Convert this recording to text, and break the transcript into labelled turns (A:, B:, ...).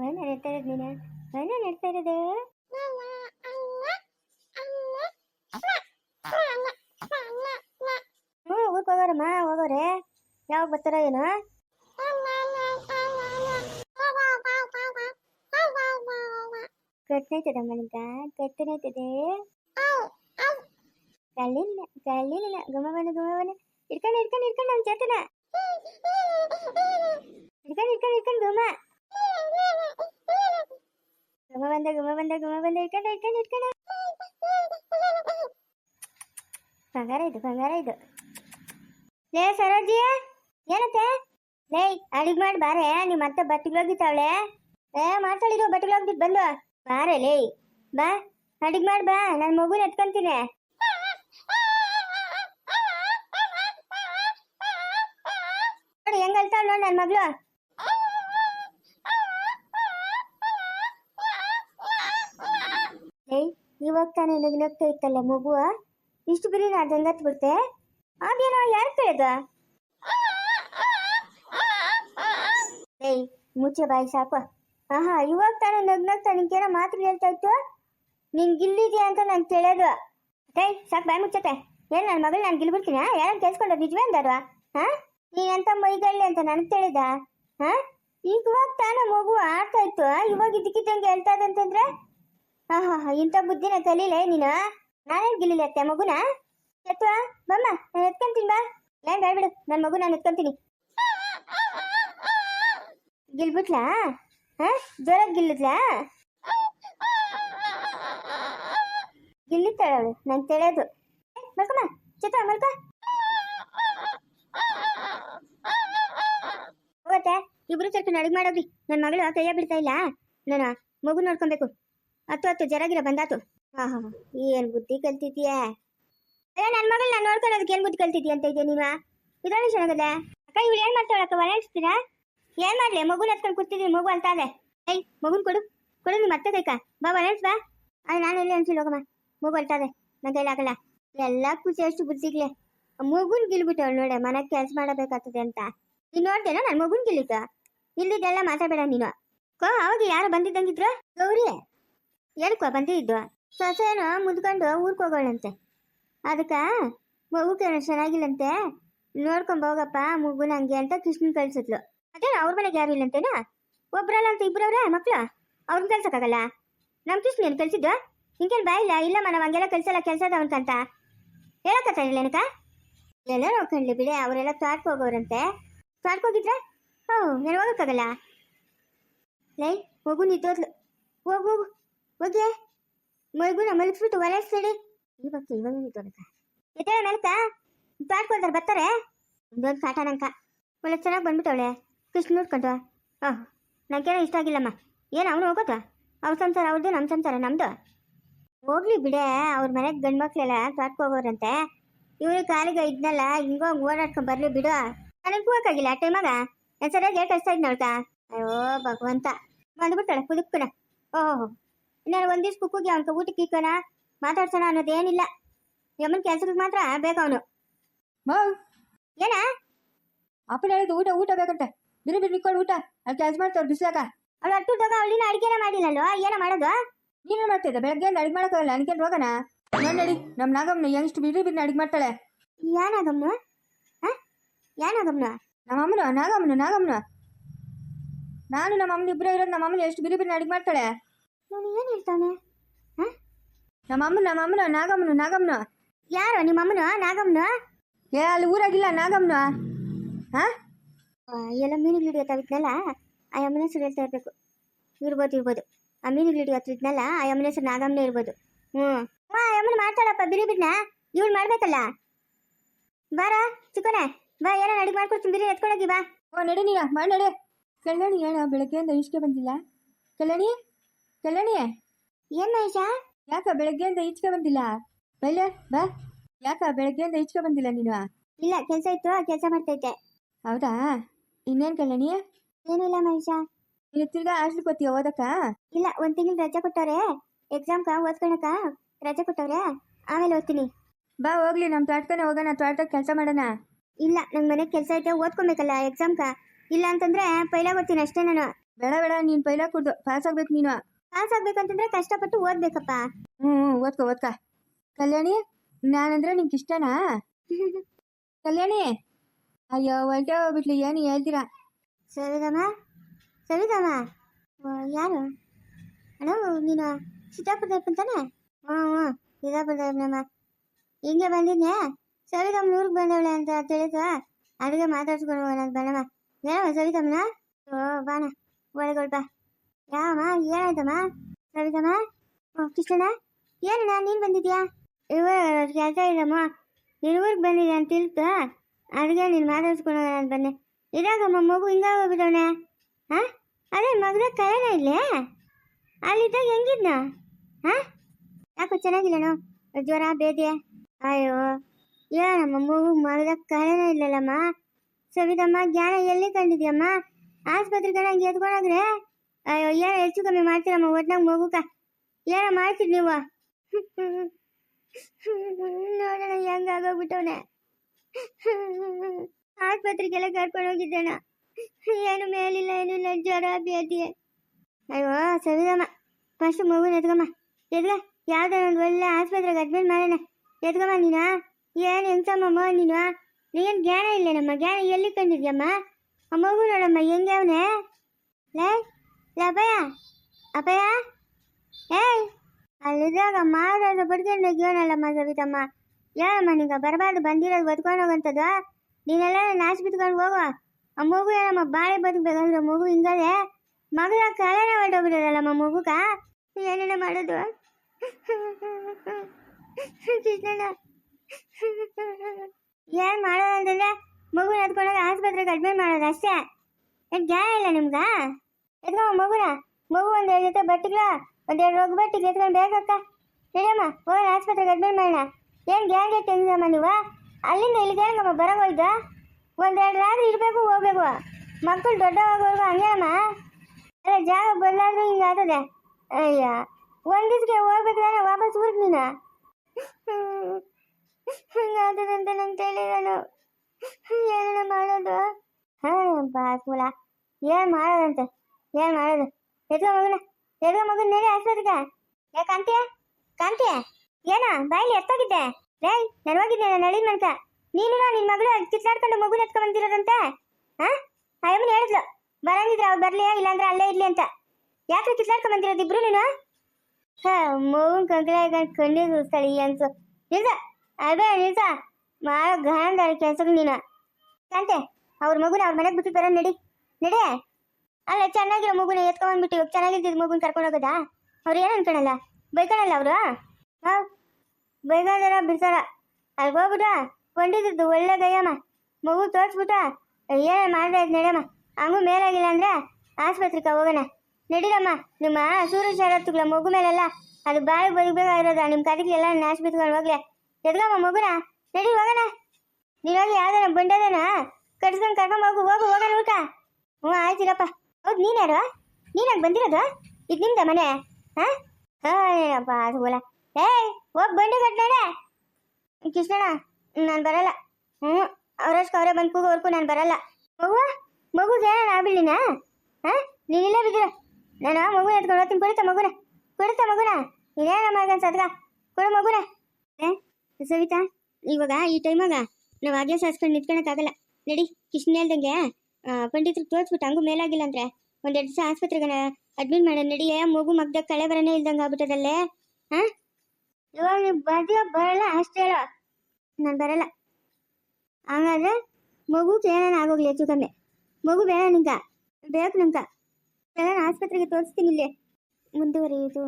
A: ಒಳ್ಳೆ ನಡ್ತಾ ಇರೋದು ನೀನು ಒಳ್ಳೆ ನಡ್ತಾ ಇರೋದು ಹ್ಞೂ ಊರಿಗೆ ಹೋಗೋರಮ್ಮ ಹೋಗೋರೆ ಯಾವಾಗ ಬರ್ತಾರ ಏನೋ ಕಟ್ನೈತದಮ್ಮ ನಿಂಗ ಕಟ್ಟನೈತದೆ ಕಳ್ಳಿಲ್ಲ ಕಳ್ಳಿಲ್ಲ ಗುಮ ಬನ ಗುಮ ಬನ ಇಟ್ಕೊಂಡು ಇಟ್ಕೊಂಡು ಇಟ್ಕೊಂಡು ನಮ್ಮ ಚೇತನ ಇಟ್ಕೊಂಡು ಇಟ್ಕೊಂಡು ಇಟ್ಕೊಂಡು ಗುಮ ಗುಮ ಬಂದ ಗುಮ ಬಂದ ಗುಮ ಬಂದ ಇಟ್ಕೊಂಡು ಇಟ್ಕೊಂಡು ಇಟ್ಕೊಂಡ ಬಂಗಾರ ಇದು ಬಂಗಾರ ಇದು. ಲೇ ಸರೋಜಿ ಏನತ್ತೆ? ಲೇ, ಅಡಿಗೆ ಮಾಡಿ, ಬಾರೆ ನಿಮ್ಮ ಮತ್ತೆ ಬಟ್ಟೆಗಳೋಗಿತ್ತಾವಳೆ ಏ ಮಾತಾಡಿರೋ ಬಟ್ಟೆಗಳೋಗ್ಬಿಟ್ಟು ಬಂದು. ಬಾರೆ, ಲೇ, ಬಾ, ಅಡಿಗೆ ಮಾಡಿ, ಬಾ ನನ್ನ ಮಗುನ ಎತ್ಕೊಂತೀನಿ. ನೋಡಿ, ಹೆಂಗ್ ಅಳ್ತಾಳ ನೋಡಿ ನನ್ನ ಮಗಳು. ಇವಾಗ ತಾನೇ ನಗ್ನಗ್ತಾ ಇತ್ತಲ್ಲ ಮಗುವ ಇಷ್ಟು ಬಿರಿ ನಾ ದಂಗತ್ ಬಿಡ್ತೆ ಅದೇನ ಯಾರು ಕೇಳಿದ? ಏಯ್, ಮುಚ್ಚೆ ಬಾಯಿ ಸಾಕು. ಆಹಾ, ಇವಾಗ ತಾನೇ ನಗ್ನಗ್ತಾ ನಿನ್ಗೇನ ಮಾತು ಹೇಳ್ತಾ ಇತ್ತು? ನಿಂಗೆ ಇಲ್ಲಿದ್ಯಾ ಅಂತ ನಾನು ಕೇಳೋದು. ಏಯ್ ಸಾಕು, ಬಾಯಿ ಮುಚ್ಚತೆ ಏನ್ ನನ್ನ ಮಗಳು ನಾನು ಗಿಲ್ಬಿಡ್ತೀನ ಯಾರು ಕೇಳಿಸ್ಕೊಂಡದ್ದು ನಿಜವೇ ಅಂದಾರ ಹಾ ನೀನ್ ಎಂತ ಮೈಗಳ್ಳಿ ಅಂತ ನನಗೆ ಕೇಳಿದ ಹಾ ಇವಾಗ ತಾನೇ ಮಗು ಆಡ್ತಾ ಇತ್ತು ಇವಾಗ ಇದಕ್ಕಿದ್ದಂಗೆ ಹೇಳ್ತಾ ಇದಂತಂದ್ರೆ ಹಾ ಹಾ ಹಾ. ಇಂಥ ಬುದ್ಧಿನ ಕಲೀಲೆ ನೀನು? ನಾನೇನ್ ಗಿಲ್ಲಿಲ್ಲ ಅತ್ತೆ ಮಗುನ? ಎತ್ತುವ? ಬಮ್ಮ, ನಾನು ಎತ್ಕೊಂತೀನಿ ಬಾ. ಏನ್ ಹೇಳ್ಬಿಡು ಬಿಡು. ನನ್ನ ಮಗು ನಾನು ಎತ್ಕೊಂತೀನಿ. ಗಿಲ್ಬಿಟ್ಲಾ? ಹಾ? ಜ್ವರ ಗಿಲ್ಲಿದ್ಲಾ? ಗಿಲ್ಲಿತ್ತಾಳ ಅವಳು. ನಂಗೆ ತಿಳಿಯೋದು ಮಲ್ಕಮ್ಮ. ಚಿತ್ರ ಮಲ್ಕ. ಹೋಗತ್ತೆ. ಇಬ್ರು ಸ್ವಲ್ಪ ನಡಿಗೆ ಮಾಡೋಗ್ರಿ ನನ್ನ ಮಗಳು ಕೈಯ ಬಿಡ್ತಾ ಇಲ್ಲ. ನಾನು ಮಗು ನೋಡ್ಕೊಬೇಕು. ಹತ್ತು ಹತ್ತು ಜರಾಗಿರ ಬಂದಾತು. ಹಾ ಹಾ ಏನ್ ಬುದ್ಧಿ ಕಲ್ತಿದ್ಯಾ ಏ ನನ್ನ ಮಗಳು ನಾನು ನೋಡ್ಕೊಳ್ಳೋದಕ್ಕೆ ಏನ್ ಬುದ್ಧಿ ಕಲ್ತಿದ್ಯಾ ಅಂತ ಇದೆಯಾ ನೀವಾ? ಇದ್ರಲ್ಲಿ ಚೆನ್ನಾಗದೆ ಅಕ್ಕ, ಇವ್ಳು ಏನ್ ಮಾಡ್ತಾಳ ಅಕ್ಕ? ಒಲಾಯಿಸ್ತೀರಾ ಏನ್ ಮಾಡ್ಲಿ? ಮಗುನ ಹತ್ಕೊಂಡು ಕೂತಿದ್ದೀನಿ ಮಗು ಅಂತ ಅದೆ ಮಗುನ್ ಕೊಡು. ಕೊಡು ನಿಮ್ಮ ಮತ್ತೆ ಕೈಕ. ಬಾ ಒಳಗಿಸ್ ಬಾ. ಅದು ನಾನು ಎಲ್ಲಿ ಅನ್ಸಿಲ್ಲ, ಹೋಗಮ್ಮ. ಮಗು ಅಲ್ತಾದೆ ನನ್ನ ಕೈಲಾಗಲ್ಲ ಎಲ್ಲ ಖುಷಿ, ಅಷ್ಟು ಬುದ್ಧಿಗ್ಲೆ. ಮಗುನ್ ಗಿಲ್ಬಿಟ್ಟವಳು ನೋಡೆ, ಮನೆಗೆ ಕೆಲಸ ಮಾಡಬೇಕಾಗ್ತದೆ ಅಂತ. ನೀನ್ ನೋಡ್ದೇನೋ ನನ್ನ ಮಗುನ್ ಗಿಲ್ಲಿತ ಇಲ್ಲಿದ್ದೆಲ್ಲ ಮಾತಾಡಬೇಡ ನೀನು. ಕೋ, ಅವಾಗ ಯಾರು ಬಂದಿದ್ದಂಗಿದ್ರು? ಗೌರಿ. ಏನಕ್ಕೋ ಬಂದಿದ್ದು ಸೊಸೆನೋ ಮುದ್ಕೊಂಡು ಊರ್ಗೆ ಹೋಗೋಳಂತೆ. ಅದಕ್ಕ ಮಗುಗೆ ಚೆನ್ನಾಗಿಲ್ಲಂತೆ. ನೋಡ್ಕೊಂಡು ಹೋಗಪ್ಪ ಮಗು ನಂಗೆ ಅಂತ ಕೃಷ್ಣನ್ ಕಳ್ಸಿದ್ಲು. ಅದೇ ಅವ್ರ ಮನೆಗೆ ಯಾರು ಇಲ್ಲಂತೇನಾ? ಒಬ್ರಲ್ಲ ಅಂತ ಇಬ್ಬರವ್ರ ಮಕ್ಳು? ಅವ್ರನ್ನ ಕಳ್ಸಕ್ಕಾಗಲ್ಲ? ನಮ್ ಕೃಷ್ಣ ಏನು ಕಳ್ಸಿದ್ದು? ಹಿಂಗೇನು ಬಾಯಿಲ್ಲ ಇಲ್ಲಮ್ಮ ಮನ ಹಂಗೆಲ್ಲ ಕಳ್ಸಲ್ಲ ಕೆಲ್ಸದ ಅವನ್ಕಂತ ಹೇಳಕತ್ತ ಏನಕ್ಕ ಎಲ್ಲ ನೋಡ್ಕೊಂಡ್ಲಿ ಬಿಡಿ, ಅವರೆಲ್ಲ ತೋಟಕ್ಕೆ ಹೋಗೋರಂತೆ. ತೋಟಕ್ಕೆ ಹೋಗಿದ್ರೆ? ಹ್ಞೂ ನಾನು ಲೈ, ಹೋಗು ನಿಂತೋದ್ಲು ಹೋಗು ಹೋಗು. ಹೋಗಿ ಮಗುನ ಮಲಗಿಸ್ಬಿಟ್ಟು ಈ ಇವಾಗ ಇವಾಗ ನಿಂತೋದಕ್ಕ ಎತ್ತೇಳ ಮೇಲಕ್ಕ ತೋಟಕ್ಕೆ ಬರ್ತಾರೆ? ಇದೊಂದು ಕಾಟ ನಂಕ. ಒಳ್ಳೆ ಚೆನ್ನಾಗಿ ಬಂದ್ಬಿಟ್ಟವಳೆ. ಕೃಷ್ಣ ನೋಡ್ಕೊಂಡು ಹಾಂ, ನಂಗೇನೋ ಇಷ್ಟ ಆಗಿಲ್ಲಮ್ಮ. ಏನು ಅವನು ಹೋಗೋತ ಅವ್ರ ಸಂಸಾರ ಅವ್ರದ್ದು ನಮ್ಮ ಸಂಸಾರ ನಮ್ಮದು ಹೋಗ್ಲಿ ಬಿಡೆ, ಅವ್ರ ಮನೆಗೆ ಗಂಡು ಮಕ್ಳೆಲ್ಲ ಹೋಗೋರಂತೆ. ಇವ್ರಿಗೆ ಕಾಲಿಗೆ ಇದ್ನಲ್ಲ ಹಿಂಗೋಗಿ ಓಡಾಡ್ಕೊಂಡ್ ಬರಲಿ ಬಿಡು. ನನಗೆ ಹೋಗಕ್ಕಾಗಿಲ್ಲ ಆ ಟೈಮಾಗ? ನಾನು ಸರಿಯಾಗಿ ಲೇಟ್ ಕಳಿಸ್ತಾ ಇದ್ನವಳ್ಕ ಅಯ್ಯೋ, ಭಗವಂತ. ಬಂದ್ಬಿಡ್ತಾಳೆ ಕುದುಕ್ಕನ ಓಹೋ ನಾನು ಒಂದ್ ದಿವ್ಸ ಕುಕ್ಕುಗೆ ಅವ್ನ ಊಟಕ್ಕೆ ಇಕ್ಕೋಣ ಮಾತಾಡ್ಸೋಣ ಅನ್ನೋದೇನಿಲ್ಲ. ಯಮನ್ ಕೆಲ್ಸಕ್ಕೆ ಮಾತ್ರ ಬೇಕವನು.
B: ಮಾವ್
A: ಏನ?
B: ಅಪ್ಪನ ಹೇಳಿದ್ದು ಊಟ ಊಟ ಬೇಕಂತೆ. ಬಿರು ಬಿರು ನಿಕ್ಕೊಂಡು ಊಟ. ಅಲ್ಲಿ ಕೆಲ್ಸ ಮಾಡ್ತಾವ್ರು ಬಿಸಿಲಾಗ
A: ಅವಳು ಹೋಗ ಅವಳಿನ ಅಡಿಗೆನ ಮಾಡಿಲ್ಲಲ್ಲ ಏನ ಮಾಡೋದು?
B: ನೀನು ಮಾಡ್ತಿದ್ದೆ? ಬೆಳಗ್ಗೆ ಅಡಿಗೆ ಮಾಡೋಕ್ಕಾಗಲ್ಲ? ಅನ್ಕೊಂಡು ಹೋಗೋಣ ನೋಡಿ ನಡಿ ನಮ್ಮ ನಾಗಮ್ಮನ ಎಷ್ಟು ಬಿರು ಬಿರು ಅಡಿಗೆ ಮಾಡ್ತಾಳೆ.
A: ಯಾನಾಗಮ್ಮನು ಹಾ?
B: ನಮ್ಮ ಅಮ್ಮನ ನಾಗಮ್ಮನು ನಾಗಮ್ಮನ. ನಾನು ನಮ್ಮ ಅಮ್ಮನ ಇಬ್ಬರೇ ಇರೋದು ನಮ್ಮ ಅಮ್ಮನ ಎಷ್ಟು ಬಿರು ಬಿರು ಅಡಿಗೆ ಮಾಡ್ತಾಳೆ.
A: ನಾನು ಏನು ಹೇಳ್ತಾನೆ?
B: ನಮ್ಮ ಅಮ್ಮನ ನಮ್ಮ ಅಮ್ಮನ ನಾಗಮ್ಮನ ನಾಗಮ್ಮನ.
A: ಯಾರು ನಿಮ್ಮ ಅಮ್ಮನು ನಾಗಮ್ಮನ?
B: ಏ ಅಲ್ಲಿ ಊರಾಗಿಲ್ಲ ನಾಗಮ್ಮನ. ಹಾ?
A: ಎಲ್ಲ ಮೀನುಗಳು ಹಿಡಿಯೋತಾವಿದ್ನಲ್ಲ ಆ ಅಮ್ಮನ ಹೆಸರು ಹೇಳ್ತಾ ಇರ್ಬೇಕು. ಇರ್ಬೋದು ಇರ್ಬೋದು. ಆ ಮೀನುಗಳು ಹಿಡಿಯೋತ್ತಿದ್ನಲ್ಲ ಆ ಅಮ್ಮನ ಹೆಸರು ನಾಗಮ್ಮನೇ ಇರ್ಬೋದು. ಹ್ಞೂ. ಆ ಅಮ್ಮನ ಮಾಡ್ತಾಳಪ್ಪ ಬಿರಿ ಬಿಡ್ನ. ಇವಳು ಮಾಡ್ಬೇಕಲ್ಲ? ಬಾರ ಚಿಕ್ಕನೆ ಬಾ ಏನೋ ಅಡಿಗೆ ಮಾಡ್ಕೊಡ್ತೀನಿ ಬಿರಿ ಎತ್ಕೊಳಗಿ ಬಾ.
B: ಓ ನಡಿ ನೀನ ಮಾಡಿ ನಡೆ. ಕಲ್ಯಾಣಿ ಏನ ಬೆಳಗ್ಗೆಯಿಂದ ಇಷ್ಟೇ ಬಂದಿಲ್ಲ. ಕಲ್ಯಾಣಿ? ಕಲ್ಯಾಣಿ
A: ಏನ್ ಮಹೇಶ?
B: ಯಾಕ ಬೆಳಗ್ಗೆಯಿಂದ ಈಚೆಗೆ ಬಂದಿಲ್ಲ? ಬೈಲೆ ಬಾ. ಯಾಕ ಬೆಳಗ್ಗೆಯಿಂದ ಈಚೆಗೆ ಬಂದಿಲ್ಲ ನೀನು?
A: ಇಲ್ಲ ಕೆಲಸ ಇತ್ತು ಕೆಲಸ ಮಾಡ್ತೈತೆ.
B: ಹೌದಾ? ಇನ್ನೇನ್ ಕಲ್ಯಾಣಿ?
A: ಏನಿಲ್ಲ ಮಹೇಶ.
B: ನೀನು ತಿರ್ಗಾ ಹಾಸ್ಟೆಲ್ಗೆ ಕೊತ್ತೀಯ ಓದಕ್ಕ?
A: ಇಲ್ಲ ಒಂದ್ ತಿಂಗಳು ರಜೆ ಕೊಟ್ಟವ್ರೆ. ಎಕ್ಸಾಮ್ಕ ಓದ್ಕೊಳಕ ರಜೆ ಕೊಟ್ಟವ್ರೆ. ಆಮೇಲೆ ಓದ್ತೀನಿ.
B: ಬಾ ಹೋಗ್ಲಿ ನಮ್ಮ ತೋಟಕ್ಕನೆ ಹೋಗೋಣ ತೋಟದಾಗ ಕೆಲಸ ಮಾಡೋಣ.
A: ಇಲ್ಲ ನಂಗ್ ಮನೆ ಕೆಲಸ ಐತೆ ಓದ್ಕೊಬೇಕಲ್ಲ ಎಕ್ಸಾಮ್ಕ ಇಲ್ಲ ಅಂತಂದ್ರೆ ಪೈಲ ಓದ್ತೀನಿ ಅಷ್ಟೇ ನಾನು.
B: ಬೇಡ ಬೇಡ ನೀನು ಪೈಲ ಕೊಡ್ದು ಪಾಸ್ ಆಗ್ಬೇಕು ನೀನು.
A: ಪಾಸ್ ಆಗ್ಬೇಕಂತಂದ್ರೆ ಕಷ್ಟಪಟ್ಟು ಓದ್ಬೇಕಪ್ಪ.
B: ಹ್ಞೂ ಓದ್ಕೊ ಓದ್ಕ. ಕಲ್ಯಾಣಿ ನಾನಂದ್ರೆ ನಿಂಗೆ ಇಷ್ಟನಾ? ಕಲ್ಯಾಣಿ ಅಯ್ಯೋ ಹೊಲ್ಟೆ ಹೋಗ್ಬಿಟ್ಲಿ ಏನು ಹೇಳ್ತೀರಾ?
A: ಸರಿಗಮ್ಮ ಸರಿಗಮ್ಮ ಯಾರು? ಅಣ್ಣ ನೀನು ಸಿದ್ದಾಪುರದಪ್ಪ ಅಂತಾನೆ? ಹ್ಞೂ ಹ್ಞೂ ಸಿದ್ದಾಪುರದಮ್ಮ ಹಿಂಗೆ ಬಂದಿದ್ನೆ? ಸರಿಗಮ್ಮ ಊರಿಗೆ ಬಂದವಳೆ ಅಂತ ತಿಳಿದು ಅಡುಗೆ ಮಾತಾಡ್ಸ್ಕೊಂಡು ಹೋಗೋಣ ಬಣ್ಣಮ್ಮ ಏನಮ್ಮ ಸರಿಗಮ್ಮನ ಓ ಬಾಣ ಒಳಗೊಳ್ ಬಾ. ಯಾವಮ್ಮ ಏನಾಯ್ತಮ್ಮ? ಸವಿತಮ್ಮ? ಓ, ಕೃಷ್ಣಣ್ಣ? ಏನಣ್ಣ ನೀನು ಬಂದಿದ್ಯಾ? ಇವಾಗ ಕೆಲಸ ಇಲ್ಲಮ್ಮ. ನೀನು ಬಂದಿದೆ ಅಂತ ತಿಳ್ತು ಅದಕ್ಕೆ ನೀನು ಮಾತಾಡ್ಸ್ಕೊಂಡು ನಾನು ಬನ್ನಿ ಇದಾಗಮ್ಮ ಮಗು ಹಿಂಗೆ ಹೋಗ್ಬಿಟ್ಟವಣೆ ಹಾಂ ಅದೇ ಮಗದ ಕಳೆನ ಇಲ್ಲೇ? ಅಲ್ಲಿದ್ದಾಗ ಹೆಂಗಿದ್ನ? ಹಾಂ ಯಾಕೋ ಚೆನ್ನಾಗಿಲ್ಲನೋ? ಜ್ವರ, ಬೇದೆ? ಅಯ್ಯೋ. ಏನಮ್ಮ ಮಗು ಮಗದ ಕಳೆನ ಇಲ್ಲಲ್ಲಮ್ಮ? ಸವಿತಮ್ಮ, ಜ್ಞಾನ ಎಲ್ಲಿ ಕಂಡಿದ್ಯಮ್ಮ? ಆಸ್ಪತ್ರೆ ಕಡೆ ಹಂಗೆ ಎತ್ಕೊಂಡೋಗ್ರೆ ಅಯ್ಯೋ ಏನೋ ಹೆಚ್ಚು ಕಮ್ಮಿ ಮಾಡ್ತೀರಮ್ಮ ಒಟ್ನಾಗ ಮಗುಕ ಏನೋ ಮಾಡ್ತೀರಿ ನೀವು ನೋಡೋಣ ಹೆಂಗಾಗೋಗ್ಬಿಟ್ಟವನೆ ಆಸ್ಪತ್ರೆಗೆಲ್ಲ ಕರ್ಕೊಂಡು ಹೋಗಿದ್ದೇನ ಏನು ಮೇಲಿಲ್ಲ ಏನಿಲ್ಲ ಜ್ವರ ಭೇದಿ ಅಯ್ಯೋ ಸರಿದಮ್ಮ ಫಸ್ಟ್ ಮಗುನ ಎತ್ಕಮ್ಮ ಎತ್ಕ ಯಾವ್ದಾರ ಒಂದು ಒಳ್ಳೆ ಆಸ್ಪತ್ರೆಗೆ ಅಡ್ಮಿಟ್ ಮಾಡೋಣ ಎತ್ಕಮ್ಮ ನೀನು ಏನು ಹೆಂಗ್ಸಮ್ಮ ನೀನು ನೀನು ಜ್ಞಾನ ಇಲ್ಲೇನಮ್ಮ ಜ್ಞಾನ ಎಲ್ಲಿ ಕಂಡಿದ್ಯಮ್ಮ ಆ ಮಗು ನೋಡಮ್ಮ ಹೆಂಗೆ ಅವನೇ ಲೇ ಲೇ ಅಪ್ಪಯ್ಯ ಹೇ ಏಯ್, ಅಲ್ಲಿದ್ದಾಗ ಮಾತಾಡೋ ಬಡ್ಕೊಂಡು ಏನಲ್ಲಮ್ಮ ಸವಿತಮ್ಮ ಏನಮ್ಮ ನಿಂಗ ಬರಬಾರ್ದು, ಬಂದಿರೋದು ಬದ್ಕೊಂಡು ಹೋಗಂತದ ನೀನೆಲ್ಲ ನಾಶ ಬಿತ್ಕೊಂಡು ಹೋಗೋ. ಆ ಮಗು ಏನಮ್ಮ, ಬಾಳೆ ಬದುಕಬೇಕಂದ್ರೆ ಮಗು ಹಿಂಗದೆ. ಮಗಳ ಕಳನ ಹೊರಟೋಗ್ಬಿಡೋದಲ್ಲಮ್ಮ ಮಗುಗ? ಏನೇನ ಮಾಡೋದು. ಕೃಷ್ಣಣ್ಣ. ಏನ್ ಮಾಡೋದು ಅಂತಂದ್ರೆ ಮಗು ಎತ್ಕೊಂಡೋಗಿ ಆಸ್ಪತ್ರೆಗೆ ಅಡ್ಮಿಟ್ ಮಾಡೋದು ಅಷ್ಟೇ. ಏನು ಜ್ಞಾನ ಇಲ್ಲ ನಿಮ್ಗ? ಮಗು ಒಂದು ಎರಡು ಜೊತೆ ಬಟ್ಟಿಗಳ? ಒಂದು ಎರಡು ರೋಗ ಬಟ್ಟಿಗೆ ಎತ್ಕೊಂಡು ಬೇಕಕ್ಕ ನಡಿಯಮ್ಮ, ಹೋಗೋಣ ಆಸ್ಪತ್ರೆಗೆ ಅಡ್ಮಿಟ್ ಮಾಡೋಣ. ಏನು ಗ್ಯಾಂಗ್ ಹೆಂಗಮ್ಮ ನೀವು? ಅಲ್ಲಿಂದ ಇಲ್ಲಿಗೆ ಹೆಂಗಮ್ಮ ಬರೋಗೋಯ್ದ ಒಂದೆರಡು ರಾತ್ರಿ ಇರಬೇಕು, ಹೋಗ್ಬೇಕು. ಮಕ್ಕಳು ದೊಡ್ಡವಾಗೋರ್ಗು ಹಂಗೇನಮ್ಮ? ಅಲ್ಲ ಜಾಗ ಬದಲಾದ್ರೂ ಹಿಂಗೆ ಆಗ್ತದೆ. ಅಯ್ಯ, ಒಂದು ದಿವ್ಸಕ್ಕೆ ಹೋಗ್ಬೇಕಾದ್ರೆ ವಾಪಸ್ ಊರಿಗೆ ನೀನು? ಹಿಂಗಾಗ್ತದೆ ಅಂತ ನಂಗೆ ತಿಳಿದನು ಮಾಡೋದು? ಹಾಂ ಬಾಸ್ಮೂಲ ಏನು ಮಾಡೋದಂತೆ? ಏನು ಮಾಡೋದು? ಎದ್ಗೋ ಮಗನ ಎದ್ಗೋ ಮಗನ ನಡಿ ಆಸ್ಪತ್ರೆಗೆ ಏ ಕಾಂತಿ ಕಾಂತಿ ಏನ, ಬಾಯಲ್ಲಿ ಎತ್ತೋಗಿದ್ದೆ. ರೇ ನಾನು ಹೋಗಿದ್ದೆ ನಾನು ನಳಿನ ಮನ್ಕ. ನೀನು ನಿನ್ನ ಮಗಳು ಕಿತ್ತಾಡ್ಕೊಂಡು ಮಗುನ ಎತ್ಕೊಂಡ್ ಬಂದಿರೋದಂತೆ? ಹಾ ಅಯ್ಯಮ್ಮನ ಹೇಳಿದ್ಲು, ಬರಂಗಿದ್ರೆ ಅವ್ರು ಬರ್ಲಿ, ಇಲ್ಲಾಂದ್ರೆ ಅಲ್ಲೇ ಇರ್ಲಿ ಅಂತ. ಯಾಕೆ ಕಿತ್ತಾಡ್ಕೊಂಡ್ ಬಂದಿರೋದು ಇಬ್ರು ನೀನು? ಹಾ, ಮಗುನ್ ಕಂಕಳ ಕಣ್ಣಿಗೆ ಸ್ಥಳಿ ಅನ್ಸು. ನಿಲ್ಸ ಅದೇ ನಿಲ್ಸ. ಮಾಡೋ ಗಾಂಧಾರ ಕೆಲ್ಸಕ್ಕೆ ನೀನು. ಕಾಂತೆ ಅವ್ರ ಮಗುನ ಅವ್ರ ಮನೆಗೆ ಬಿಟ್ಟು ಬರೋ ನಡಿ. ನಡಿ. ಅಲ್ಲ, ಚೆನ್ನಾಗಿರೋ ಮಗುನ ಎತ್ಕೊಂಡ್ಬಿಟ್ಟು ಇವಾಗ ಚೆನ್ನಾಗಿದ್ದಿದ್ದು ಮಗುನ ಕರ್ಕೊಂಡು ಹೋಗೋದಾ? ಅವ್ರು ಏನು ಅನ್ಕೊಳಲ್ಲ ಬೈಕೊಳಲ್ಲ ಅವರು? ಹಾ? ಬೈಗಾದಾರ ಬಿಡ್ತಾರ. ಅಲ್ಲಿ ಹೋಗ್ಬಿಟ್ಟ ಕೊಂಡಿದ್ದು ಒಳ್ಳೆ ಗಯ್ಯಮ್ಮ ಮಗು ತೋರ್ಸ್ಬಿಟ್ಟ ಏನೇ ಮಾಡ್ದೆ ನಡಿಯಮ್ಮ? ಹಂಗೂ ಮೇಲಾಗಿಲ್ಲ ಅಂದ್ರೆ ಆಸ್ಪತ್ರೆಗೆ ಹೋಗೋಣ. ನಡೀರಮ್ಮ, ನಿಮ್ಮ ಸೂರ್ಯ ಶರತ್ತುಗಳ ಮಗು ಮೇಲೆಲ್ಲ ಅದು ಬಾಯಿ ಬದುಕಬೇಕಾಗಿರೋದ. ನಿಮ್ಮ ಕದಕ್ಲೆಲ್ಲ ನಾಶ ಬಿತ್ಕೊಂಡು ಹೋಗ್ಲಿ. ಎದ್ಗಮ್ಮ ಮಗುನ? ನಡಿ, ಹೋಗೋಣ. ನೀವಾಗ ಯಾವ್ದಾರ ಬಂಡದನ ಕಟ್ಸ್ಕೊಂಡು ಕರ್ಕೊಂಡು ಹೋಗು ಹೋಗು, ಹೋಗೋಣ ಊಟ. ಹ್ಞೂ ಆಯ್ತಿರಪ್ಪ. ಹೌದು ನೀನ್ಯಾರು ನೀನಾಗ ಬಂದಿರೋದು? ಇದು ನಿಮ್ದ ಮನೆ? ಹಾ? ಹಾಂ ಅದು ಏಯ್, ಹೋಗಿ ಬಂಡಿ ಕಟ್ನಾಡೆ. ಕೃಷ್ಣಣ್ಣ, ನಾನು ಬರಲ್ಲ. ಹ್ಞೂ ಅವ್ರಷ್ಟು ಅವರೇ ಬಂದು ಕೂಗೋವರೆಗೂ ನಾನು ಬರಲ್ಲ. ಮಗು? ಮಗುಗೆ ನಾ ಆಗ್ಬಿಡ್ಲಿನಾ ಹಾಂ? ನೀನಿಲ್ಲ ಬಿದ್ದಿರ? ನಾನು ಮಗುನ ಎತ್ಕೊಂಡು ಹೋಗ್ತೀನಿ. ಕೊಡುತ್ತ ಮಗುನ? ಕೊಡುತ್ತ ಮಗುನ? ಇದೇನ ಮಗ ಸದ್ಗ ಕೊಡು ಮಗುನ. ಏ, ಸವಿತಾ, ಇವಾಗ ಈ ಟೈಮಾಗ ನಾವು ಆಗ್ಲೇ ಸಾಸ್ಕೊಂಡು ನಿಂತ್ಕೊಳಕ್ಕಾಗಲ್ಲ ನಡಿ, ಕೃಷ್ಣ ಹೇಳ್ದಂಗೆ. ಪಂಡಿತ್ರಿಗೆ ತೋರಿಸ್ಬಿಟ್ಟು ಹಂಗೂ ಮೇಲಾಗಿಲ್ಲ ಅಂದ್ರೆ ಒಂದೆರಡು ದಿವಸ ಆಸ್ಪತ್ರೆಗೆ ಅಡ್ಮಿಟ್ ಮಾಡೋಣ ನಡೆಯೇ, ಮಗು ಮಗ್ದಾಗ ಕಳೆ ಬರನೇ ಇಲ್ದಂಗೆ ಆಗ್ಬಿಟ್ಟದಲ್ಲೇ? ಇವಾಗ ನೀವು ಬರ್ತೀವ ಬರಲ್ಲ ಅಷ್ಟೇ ಹೇಳೋ. ನಾನು ಬರಲ್ಲ. ಹಂಗಾದ್ರೆ ಮಗು ಏನಾನ ಆಗೋಗ್ಲಿ ಹೆಚ್ಚು ಕಮ್ಮಿ. ಮಗು ಬೇಡ ನಿಂಕ ಬೇಕು ನಂಕ ನಾನು ಆಸ್ಪತ್ರೆಗೆ ತೋರಿಸ್ತೀನಿ ಇಲ್ಲಿ. ಮುಂದುವರಿಯುವುದು